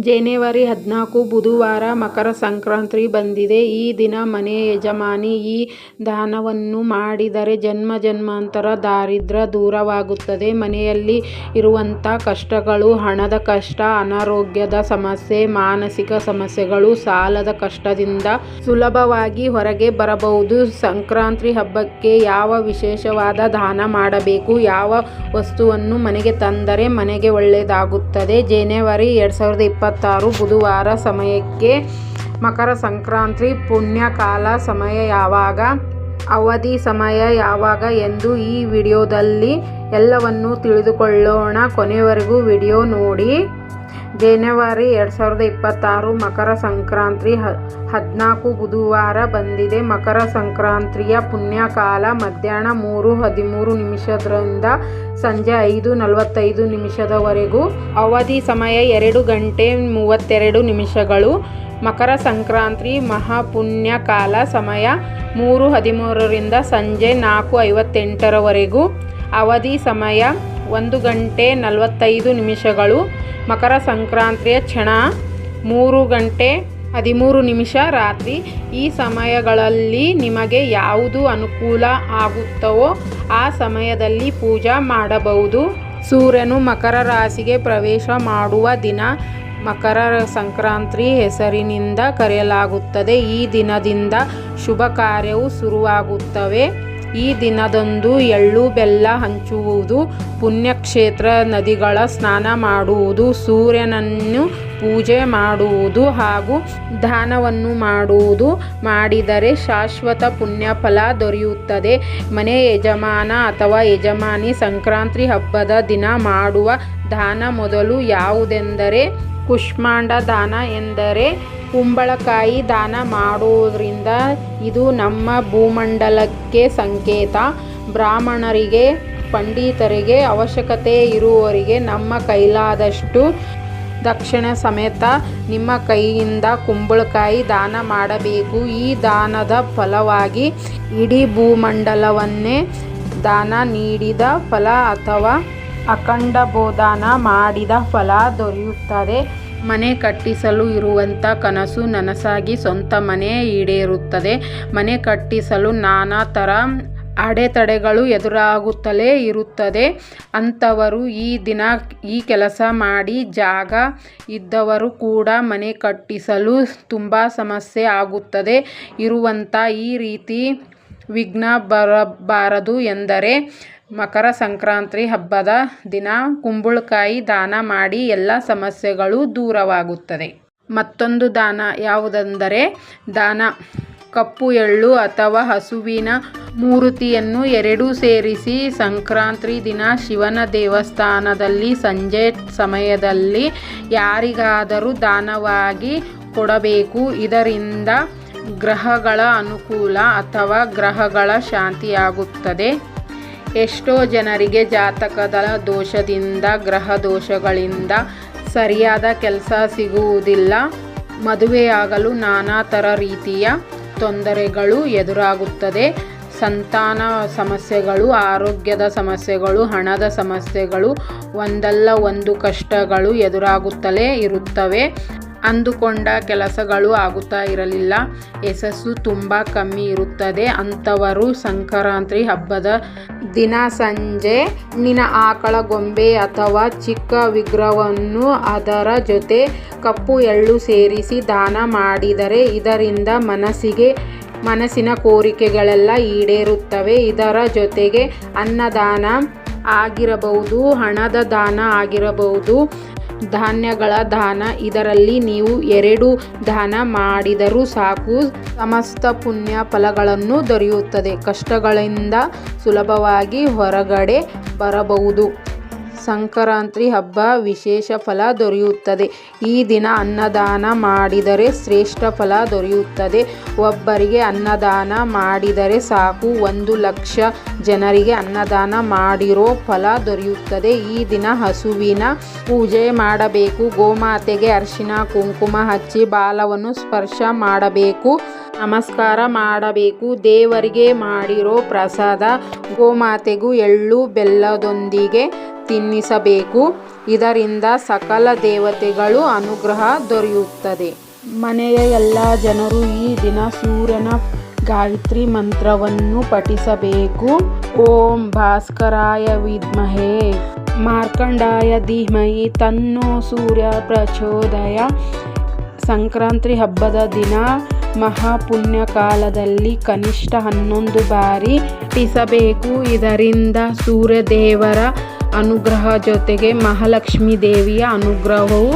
ಜನವರಿ ಹದಿನಾಲ್ಕು ಬುಧವಾರ ಮಕರ ಸಂಕ್ರಾಂತಿ ಬಂದಿದೆ. ಈ ದಿನ ಮನೆ ಯಜಮಾನಿ ಈ ದಾನವನ್ನು ಮಾಡಿದರೆ ಜನ್ಮ ಜನ್ಮಾಂತರ ದಾರಿದ್ರ್ಯ ದೂರವಾಗುತ್ತದೆ. ಮನೆಯಲ್ಲಿ ಇರುವಂಥ ಕಷ್ಟಗಳು, ಹಣದ ಕಷ್ಟ, ಅನಾರೋಗ್ಯದ ಸಮಸ್ಯೆ, ಮಾನಸಿಕ ಸಮಸ್ಯೆಗಳು, ಸಾಲದ ಕಷ್ಟದಿಂದ ಸುಲಭವಾಗಿ ಹೊರಗೆ ಬರಬಹುದು. ಸಂಕ್ರಾಂತಿ ಹಬ್ಬಕ್ಕೆ ಯಾವ ವಿಶೇಷವಾದ ದಾನ ಮಾಡಬೇಕು, ಯಾವ ವಸ್ತುವನ್ನು ಮನೆಗೆ ತಂದರೆ ಮನೆಗೆ ಒಳ್ಳೆಯದಾಗುತ್ತದೆ. ಜನವರಿ ಎರಡು ಸಾವಿರದ ಇಪ್ಪತ್ತಾರು ಬುಧವಾರ ಸಮಯಕ್ಕೆ ಮಕರ ಸಂಕ್ರಾಂತಿ ಪುಣ್ಯಕಾಲ ಸಮಯ ಯಾವಾಗ, ಅವಧಿ ಸಮಯ ಯಾವಾಗ ಎಂದು ಈ ವಿಡಿಯೋದಲ್ಲಿ ಎಲ್ಲವನ್ನು ತಿಳಿದುಕೊಳ್ಳೋಣ. ಕೊನೆವರೆಗೂ ವಿಡಿಯೋ ನೋಡಿ. ಜನವರಿ ಎರಡು ಸಾವಿರದ ಇಪ್ಪತ್ತಾರು ಮಕರ ಸಂಕ್ರಾಂತಿ ಹದಿನಾಲ್ಕು ಬುಧವಾರ ಬಂದಿದೆ. ಮಕರ ಸಂಕ್ರಾಂತಿಯ ಪುಣ್ಯಕಾಲ ಮಧ್ಯಾಹ್ನ ಮೂರು ಹದಿಮೂರು ನಿಮಿಷದಿಂದ ಸಂಜೆ ಐದು ನಲವತ್ತೈದು ನಿಮಿಷದವರೆಗೂ. ಅವಧಿ ಸಮಯ ಎರಡು ಗಂಟೆ ಮೂವತ್ತೆರಡು ನಿಮಿಷಗಳು. ಮಕರ ಸಂಕ್ರಾಂತಿ ಮಹಾಪುಣ್ಯಕಾಲ ಸಮಯ ಮೂರು ಹದಿಮೂರರಿಂದ ಸಂಜೆ ನಾಲ್ಕು ಐವತ್ತೆಂಟರವರೆಗೂ. ಅವಧಿ ಸಮಯ ಒಂದು ಗಂಟೆ ನಲವತ್ತೈದು ನಿಮಿಷಗಳು. ಮಕರ ಸಂಕ್ರಾಂತಿಯ ಕ್ಷಣ ಮೂರು ಗಂಟೆ ಹದಿಮೂರು ನಿಮಿಷ ರಾತ್ರಿ. ಈ ಸಮಯಗಳಲ್ಲಿ ನಿಮಗೆ ಯಾವುದು ಅನುಕೂಲ ಆಗುತ್ತವೋ ಆ ಸಮಯದಲ್ಲಿ ಪೂಜಾ ಮಾಡಬಹುದು. ಸೂರ್ಯನು ಮಕರ ರಾಶಿಗೆ ಪ್ರವೇಶ ಮಾಡುವ ದಿನ ಮಕರ ಸಂಕ್ರಾಂತಿ ಹೆಸರಿನಿಂದ ಕರೆಯಲಾಗುತ್ತದೆ. ಈ ದಿನದಿಂದ ಶುಭ ಕಾರ್ಯವು ಶುರುವಾಗುತ್ತವೆ. ಈ ದಿನದಂದು ಎಳ್ಳು ಬೆಲ್ಲ ಹಂಚುವುದು, ಪುಣ್ಯಕ್ಷೇತ್ರ ನದಿಗಳ ಸ್ನಾನ ಮಾಡುವುದು, ಸೂರ್ಯನನ್ನು ಪೂಜೆ ಮಾಡುವುದು ಹಾಗೂ ದಾನವನ್ನು ಮಾಡುವುದು ಮಾಡಿದರೆ ಶಾಶ್ವತ ಪುಣ್ಯಫಲ ದೊರೆಯುತ್ತದೆ. ಮನೆ ಯಜಮಾನ ಅಥವಾ ಯಜಮಾನಿ ಸಂಕ್ರಾಂತಿ ಹಬ್ಬದ ದಿನ ಮಾಡುವ ದಾನ ಮೊದಲು ಯಾವುದೆಂದರೆ ಕುಷ್ಮಾಂಡ ದಾನ ಎಂದರೆ ಕುಂಬಳಕಾಯಿ ದಾನ ಮಾಡೋದ್ರಿಂದ ಇದು ನಮ್ಮ ಭೂಮಂಡಲಕ್ಕೆ ಸಂಕೇತ. ಬ್ರಾಹ್ಮಣರಿಗೆ, ಪಂಡಿತರಿಗೆ, ಅವಶ್ಯಕತೆ ಇರುವವರಿಗೆ ನಮ್ಮ ಕೈಲಾದಷ್ಟು ದಕ್ಷಿಣೆ ಸಮೇತ ನಿಮ್ಮ ಕೈಯಿಂದ ಕುಂಬಳಕಾಯಿ ದಾನ ಮಾಡಬೇಕು. ಈ ದಾನದ ಫಲವಾಗಿ ಇಡೀ ಭೂಮಂಡಲವನ್ನೇ ದಾನ ನೀಡಿದ ಫಲ ಅಥವಾ ಅಖಂಡ ಬೋಧಾನ ಮಾಡಿದ ಫಲ ದೊರೆಯುತ್ತದೆ. ಮನೆ ಕಟ್ಟಿಸಲು ಇರುವಂತ ಕನಸು ನನಸಾಗಿ ಸ್ವಂತ ಮನೆ ಈಡೇರುತ್ತದೆ. ಮನೆ ಕಟ್ಟಿಸಲು ನಾನಾ ಥರ ಅಡೆತಡೆಗಳು ಎದುರಾಗುತ್ತಲೇ ಇರುತ್ತದೆ. ಅಂತವರು ಈ ದಿನ ಈ ಕೆಲಸ ಮಾಡಿ. ಜಾಗ ಇದ್ದವರು ಕೂಡ ಮನೆ ಕಟ್ಟಿಸಲು ತುಂಬ ಸಮಸ್ಯೆ ಆಗುತ್ತದೆ. ಇರುವಂತ ಈ ರೀತಿ ವಿಘ್ನ ಬರಬಾರದು ಎಂದರೆ ಮಕರ ಸಂಕ್ರಾಂತಿ ಹಬ್ಬದ ದಿನ ಕುಂಬಳಕಾಯಿ ದಾನ ಮಾಡಿ ಎಲ್ಲ ಸಮಸ್ಯೆಗಳು ದೂರವಾಗುತ್ತದೆ. ಮತ್ತೊಂದು ದಾನ ಯಾವುದೆಂದರೆ ದಾನ. ಕಪ್ಪು, ಎಳ್ಳು ಅಥವಾ ಹಸುವಿನ ಮೂರುತಿಯನ್ನು ಎರಡೂ ಸೇರಿಸಿ ಸಂಕ್ರಾಂತಿ ದಿನ ಶಿವನ ದೇವಸ್ಥಾನದಲ್ಲಿ ಸಂಜೆ ಸಮಯದಲ್ಲಿ ಯಾರಿಗಾದರೂ ದಾನವಾಗಿ ಕೊಡಬೇಕು. ಇದರಿಂದ ಗ್ರಹಗಳ ಅನುಕೂಲ ಅಥವಾ ಗ್ರಹಗಳ ಶಾಂತಿಯಾಗುತ್ತದೆ. ಎಷ್ಟೋ ಜನರಿಗೆ ಜಾತಕದ ದೋಷದಿಂದ, ಗ್ರಹ ದೋಷಗಳಿಂದ ಸರಿಯಾದ ಕೆಲಸ ಸಿಗುವುದಿಲ್ಲ. ಮದುವೆಯಾಗಲು ನಾನಾ ಥರ ರೀತಿಯ ತೊಂದರೆಗಳು ಎದುರಾಗುತ್ತದೆ. ಸಂತಾನ ಸಮಸ್ಯೆಗಳು, ಆರೋಗ್ಯದ ಸಮಸ್ಯೆಗಳು, ಹಣದ ಸಮಸ್ಯೆಗಳು ಒಂದಲ್ಲ ಒಂದು ಕಷ್ಟಗಳು ಎದುರಾಗುತ್ತಲೇ ಇರುತ್ತವೆ. ಅಂದುಕೊಂಡ ಕೆಲಸಗಳು ಆಗುತ್ತಾ ಇರಲಿಲ್ಲ. ಯಶಸ್ಸು ತುಂಬ ಕಮ್ಮಿ ಇರುತ್ತದೆ. ಅಂಥವರು ಸಂಕ್ರಾಂತಿ ಹಬ್ಬದ ದಿನ ಸಂಜೆ ನಿನ ಆಕಳ ಗೊಂಬೆ ಅಥವಾ ಚಿಕ್ಕ ವಿಗ್ರಹವನ್ನು ಅದರ ಜೊತೆ ಕಪ್ಪು ಎಳ್ಳು ಸೇರಿಸಿ ದಾನ ಮಾಡಿದರೆ ಇದರಿಂದ ಮನಸ್ಸಿಗೆ ಮನಸ್ಸಿನ ಕೋರಿಕೆಗಳೆಲ್ಲ ಈಡೇರುತ್ತವೆ. ಇದರ ಜೊತೆಗೆ ಅನ್ನದಾನ ಆಗಿರಬಹುದು, ಹಣದ ದಾನ ಆಗಿರಬಹುದು, ಧಾನ್ಯಗಳ ದಾನ, ಇದರಲ್ಲಿ ನೀವು ಎರಡು ದಾನ ಮಾಡಿದರೂ ಸಾಕು ಸಮಸ್ತ ಪುಣ್ಯ ಫಲಗಳನ್ನು ದೊರೆಯುತ್ತದೆ. ಕಷ್ಟಗಳಿಂದ ಸುಲಭವಾಗಿ ಹೊರಗಡೆ ಬರಬಹುದು. ಸಂಕ್ರಾಂತಿ ಹಬ್ಬ ವಿಶೇಷ ಫಲ ದೊರೆಯುತ್ತದೆ. ಈ ದಿನ ಅನ್ನದಾನ ಮಾಡಿದರೆ ಶ್ರೇಷ್ಠ ಫಲ ದೊರೆಯುತ್ತದೆ. ಒಬ್ಬರಿಗೆ ಅನ್ನದಾನ ಮಾಡಿದರೆ ಸಾಕು ಒಂದು ಲಕ್ಷ ಜನರಿಗೆ ಅನ್ನದಾನ ಮಾಡಿರೋ ಫಲ ದೊರೆಯುತ್ತದೆ. ಈ ದಿನ ಹಸುವಿನ ಪೂಜೆ ಮಾಡಬೇಕು. ಗೋಮಾತೆಗೆ ಅರಿಶಿನ ಕುಂಕುಮ ಹಚ್ಚಿ ಬಾಲವನ್ನು ಸ್ಪರ್ಶ ಮಾಡಬೇಕು. ನಮಸ್ಕಾರ ಮಾಡಬೇಕು. ದೇವರಿಗೆ ಮಾಡಿರೋ ಪ್ರಸಾದ ಗೋಮಾತೆಗೂ, ಎಳ್ಳು ಬೆಲ್ಲದೊಂದಿಗೆ ತಿನ್ನಿಸಬೇಕು. ಇದರಿಂದ ಸಕಲ ದೇವತೆಗಳು ಅನುಗ್ರಹ ದೊರೆಯುತ್ತದೆ. ಮನೆಯ ಎಲ್ಲ ಜನರು ಈ ದಿನ ಸೂರ್ಯನ ಗಾಯತ್ರಿ ಮಂತ್ರವನ್ನು ಪಠಿಸಬೇಕು. ಓಂ ಭಾಸ್ಕರಾಯ ವಿದ್ಮಹೇ. ಮಾರ್ಕಂಡಾಯ ಧೀಮಹಿ ತನ್ನೋ ಸೂರ್ಯ ಪ್ರಚೋದಯ. ಸಂಕ್ರಾಂತಿ ಹಬ್ಬದ ದಿನ ಮಹಾಪುಣ್ಯ ಕಾಲದಲ್ಲಿ ಕನಿಷ್ಠ ಹನ್ನೊಂದು ಬಾರಿ ಪಠಿಸಬೇಕು ಇದರಿಂದ ಸೂರ್ಯದೇವರ ಅನುಗ್ರಹ ಜೊತೆಗೆ ಮಹಾಲಕ್ಷ್ಮೀ ದೇವಿಯ ಅನುಗ್ರಹವು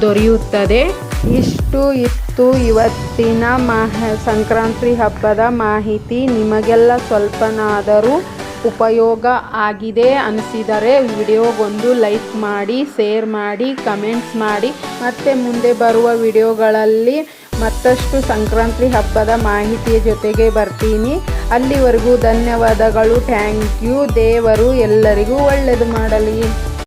ದೊರೆಯುತ್ತದೆ. ಇಷ್ಟು ಇತ್ತು ಇವತ್ತಿನ ಮಹ ಸಂಕ್ರಾಂತಿ ಹಬ್ಬದ ಮಾಹಿತಿ. ನಿಮಗೆಲ್ಲ ಸ್ವಲ್ಪನಾದರೂ ಉಪಯೋಗ ಆಗಿದೆ ಅನಿಸಿದರೆ ವಿಡಿಯೋಗೊಂದು ಲೈಕ್ ಮಾಡಿ, ಶೇರ್ ಮಾಡಿ, ಕಮೆಂಟ್ಸ್ ಮಾಡಿ. ಮತ್ತು ಮುಂದೆ ಬರುವ ವಿಡಿಯೋಗಳಲ್ಲಿ ಮತ್ತಷ್ಟು ಸಂಕ್ರಾಂತಿ ಹಬ್ಬದ ಮಾಹಿತಿಯ ಜೊತೆಗೆ ಬರ್ತೀನಿ. ಅಲ್ಲಿವರೆಗೂ ಧನ್ಯವಾದಗಳು. Thank you. ದೇವರು ಎಲ್ಲರಿಗೂ ಒಳ್ಳೆಯದು ಮಾಡಲಿ.